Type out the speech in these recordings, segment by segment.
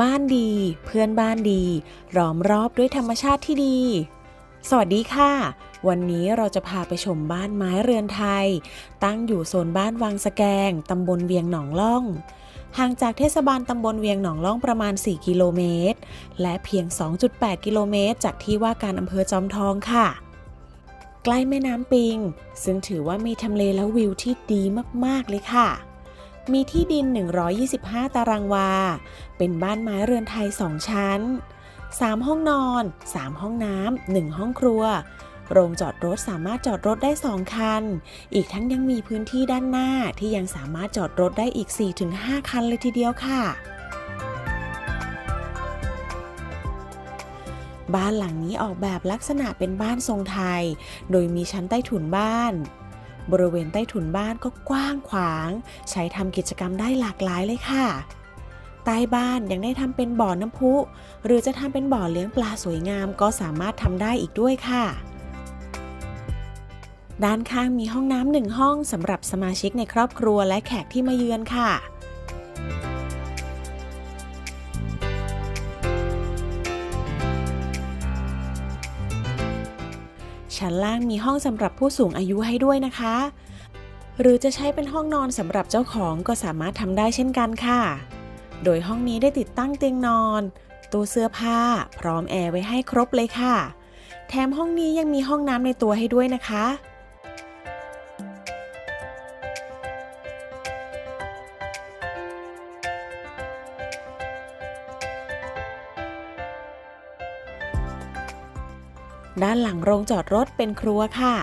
บ้านดี เพื่อนบ้านดีล้อมรอบด้วยธรรมชาติที่ดี สวัสดีค่ะ วันนี้เราจะพาไปชมบ้านไม้เรือนไทย ตั้งอยู่โซนบ้านวังสแกงตำบลเวียงหนองล่องห่างจากเทศบาลตำบลเวียงหนองล่องประมาณ 4 กิโลเมตร และเพียง 2.8 กิโลเมตร จากที่ว่าการอำเภอจอมทองค่ะ ใกล้แม่น้ำปิง ซึ่งถือว่ามีทำเลและวิวที่ดีมาก ๆ เลยค่ะ มีที่ดิน 125 ตารางวา เป็นบ้านไม้เรือนไทย 2 ชั้น 3 ห้องนอน 3 ห้องน้ำ 1 ห้องครัว โรงจอดรถสามารถจอดรถได้ 2 คัน อีกทั้งยังมีพื้นที่ด้านหน้าที่ยังสามารถจอดรถได้อีก 4-5 คันเลยทีเดียวค่ะบ้านหลังนี้ออกแบบลักษณะเป็นบ้านทรงไทย โดยมีชั้นใต้ถุนบ้าน บริเวณใต้ถุนบ้านก็กว้างขวาง ใช้ทำกิจกรรมได้หลากหลายเลยค่ะ ใต้บ้านยังได้ทำเป็นบ่อน้ำพุ หรือจะทำเป็นบ่อเลี้ยงปลาสวยงามก็สามารถทำได้อีกด้วยค่ะ ด้านข้างมีห้องน้ำหนึ่งห้องสำหรับสมาชิกในครอบครัวและแขกที่มาเยือนค่ะ ชั้นล่างมีห้องสำหรับผู้สูงอายุให้ด้วยนะคะ หรือจะใช้เป็นห้องนอนสำหรับเจ้าของก็สามารถทำได้เช่นกันค่ะ โดยห้องนี้ได้ติดตั้งเตียงนอน ตู้เสื้อผ้า พร้อมแอร์ไว้ให้ครบเลยค่ะ แถมห้องนี้ยังมีห้องน้ำในตัวให้ด้วยนะคะ ด้านหลังโรงจอดรถเป็นครัวค่ะ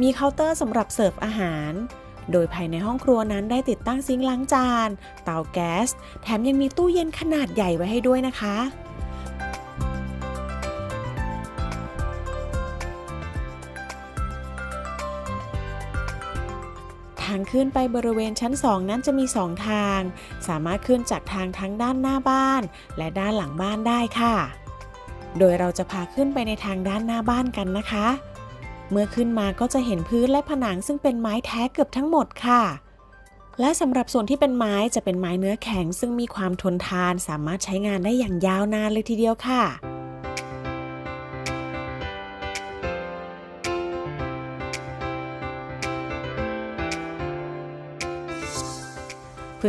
มีเคาน์เตอร์สำหรับเสิร์ฟอาหาร โดยภายในห้องครัวนั้นได้ติดตั้งซิงค์ล้างจาน เตาแก๊ส แถมยังมีตู้เย็นขนาดใหญ่ไว้ให้ด้วยนะคะทางขึ้นไปบริเวณชั้น 2 นั้นจะมี 2 ทาง สามารถขึ้นจากทางทั้งด้านหน้าบ้าน และด้านหลังบ้านได้ค่ะ โดยเราจะพาขึ้นไปในทางด้านหน้าบ้านกันนะคะ เมื่อขึ้นมาก็จะเห็นพื้นและผนังซึ่งเป็นไม้แท้เกือบทั้งหมดค่ะ และสำหรับส่วนที่เป็นไม้จะเป็นไม้เนื้อแข็ง ซึ่งมีความทนทานสามารถใช้งานได้อย่างยาวนานเลยทีเดียวค่ะ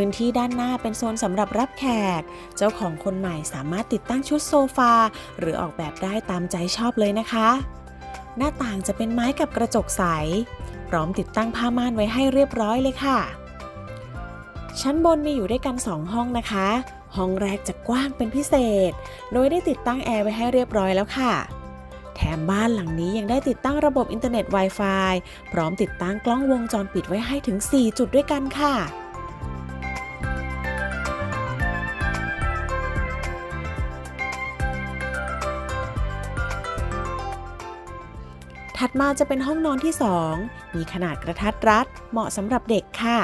พื้นที่ด้านหน้าเป็นโซนสำหรับรับแขก เจ้าของคนใหม่สามารถติดตั้งชุดโซฟา หรือออกแบบได้ตามใจชอบเลยนะคะ หน้าต่างจะเป็นไม้กับกระจกใส พร้อมติดตั้งผ้าม่านไว้ให้เรียบร้อยเลยค่ะ ชั้นบนมีอยู่ด้วยกัน 2 ห้องนะคะ ห้องแรกจะกว้างเป็นพิเศษ โดยได้ติดตั้งแอร์ไว้ให้เรียบร้อยแล้วค่ะแถมบ้านหลังนี้ยังได้ติดตั้งระบบอินเทอร์เน็ต Wi-Fi พร้อมติดตั้งกล้องวงจรปิดไว้ให้ถึง 4 จุดด้วยกันค่ะ ถัดมาจะเป็นห้องนอนที่ 2 มีขนาดกระทัดรัด เหมาะสำหรับเด็กค่ะ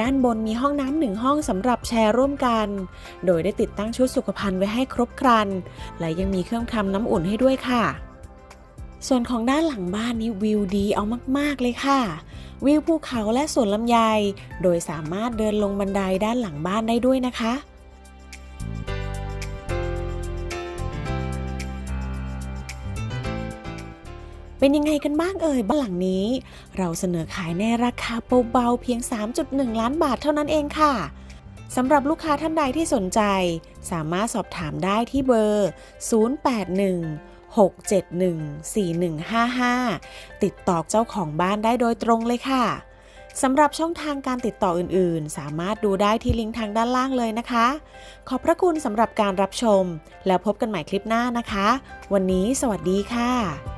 ด้านบนมีห้องน้ำหนึ่งห้องสำหรับแชร์ร่วมกัน โดยได้ติดตั้งชุดสุขภัณฑ์ไว้ให้ครบครัน และยังมีเครื่องทำน้ำอุ่นให้ด้วยค่ะ ส่วนของด้านหลังบ้านนี้วิวดีเอามาก ๆ เลยค่ะ วิวภูเขาและสวนลำไย โดยสามารถเดินลงบันไดด้านหลังบ้านได้ด้วยนะคะเป็นยังไงกันบ้างเอ่ยบ้านหลังนี้ เราเสนอขายในราคาเบาๆเพียง 3.1 ล้านบาทเท่านั้นเองค่ะสำหรับลูกค้าท่านใดที่สนใจ สามารถสอบถามได้ที่เบอร์ 081 671 4155 ติดต่อเจ้าของบ้านได้โดยตรงเลยค่ะสำหรับช่องทางการติดต่ออื่น ๆ สามารถดูได้ที่ลิงก์ทางด้านล่างเลยนะคะ ขอบพระคุณสำหรับการรับชม แล้วพบกันใหม่คลิปหน้านะคะ วันนี้สวัสดีค่ะ